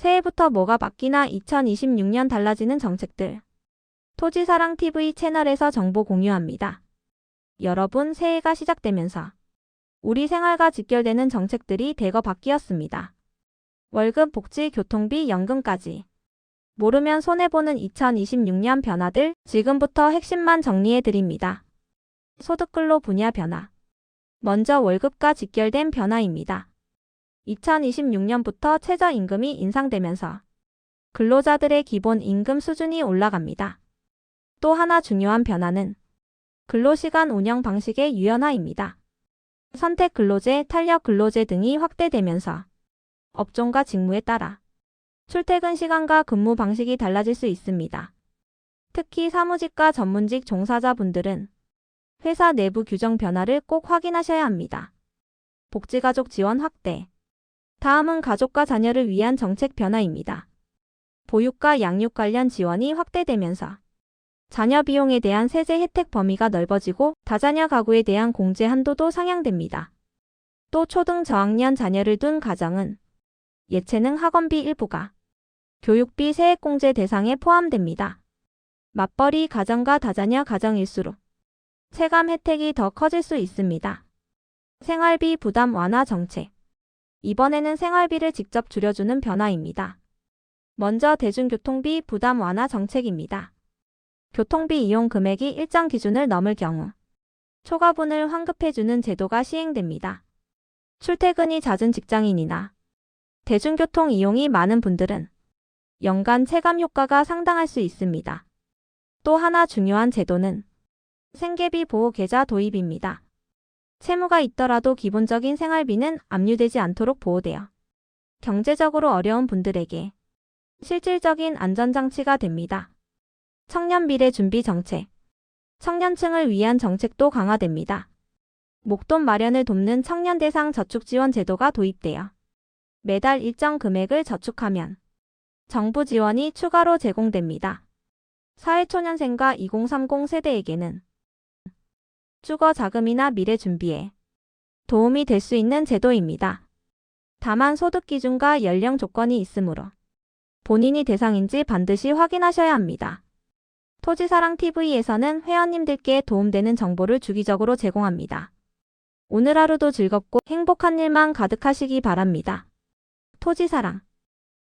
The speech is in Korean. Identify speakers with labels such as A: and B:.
A: 새해부터 뭐가 바뀌나 2026년 달라지는 정책들. 토지사랑TV 채널에서 정보 공유합니다. 여러분, 새해가 시작되면서 우리 생활과 직결되는 정책들이 대거 바뀌었습니다. 월급, 복지, 교통비, 연금까지. 모르면 손해보는 2026년 변화들 지금부터 핵심만 정리해 드립니다. 소득근로 분야 변화. 먼저 월급과 직결된 변화입니다. 2026년부터 최저임금이 인상되면서 근로자들의 기본 임금 수준이 올라갑니다. 또 하나 중요한 변화는 근로시간 운영 방식의 유연화입니다. 선택 근로제, 탄력 근로제 등이 확대되면서 업종과 직무에 따라 출퇴근 시간과 근무 방식이 달라질 수 있습니다. 특히 사무직과 전문직 종사자분들은 회사 내부 규정 변화를 꼭 확인하셔야 합니다. 복지가족 지원 확대. 다음은 가족과 자녀를 위한 정책 변화입니다. 보육과 양육 관련 지원이 확대되면서 자녀 비용에 대한 세제 혜택 범위가 넓어지고 다자녀 가구에 대한 공제 한도도 상향됩니다. 또 초등 저학년 자녀를 둔 가정은 예체능 학원비 일부가 교육비 세액공제 대상에 포함됩니다. 맞벌이 가정과 다자녀 가정일수록 체감 혜택이 더 커질 수 있습니다. 생활비 부담 완화 정책. 이번에는 생활비를 직접 줄여주는 변화입니다. 먼저 대중교통비 부담 완화 정책입니다. 교통비 이용 금액이 일정 기준을 넘을 경우 초과분을 환급해주는 제도가 시행됩니다. 출퇴근이 잦은 직장인이나 대중교통 이용이 많은 분들은 연간 체감 효과가 상당할 수 있습니다. 또 하나 중요한 제도는 생계비 보호 계좌 도입입니다. 채무가 있더라도 기본적인 생활비는 압류되지 않도록 보호되어 경제적으로 어려운 분들에게 실질적인 안전장치가 됩니다. 청년 미래 준비 정책. 청년층을 위한 정책도 강화됩니다. 목돈 마련을 돕는 청년 대상 저축 지원 제도가 도입되어 매달 일정 금액을 저축하면 정부 지원이 추가로 제공됩니다. 사회초년생과 2030 세대에게는 주거 자금이나 미래 준비에 도움이 될 수 있는 제도입니다. 다만 소득 기준과 연령 조건이 있으므로 본인이 대상인지 반드시 확인하셔야 합니다. 토지사랑TV에서는 회원님들께 도움되는 정보를 주기적으로 제공합니다. 오늘 하루도 즐겁고 행복한 일만 가득하시기 바랍니다. 토지사랑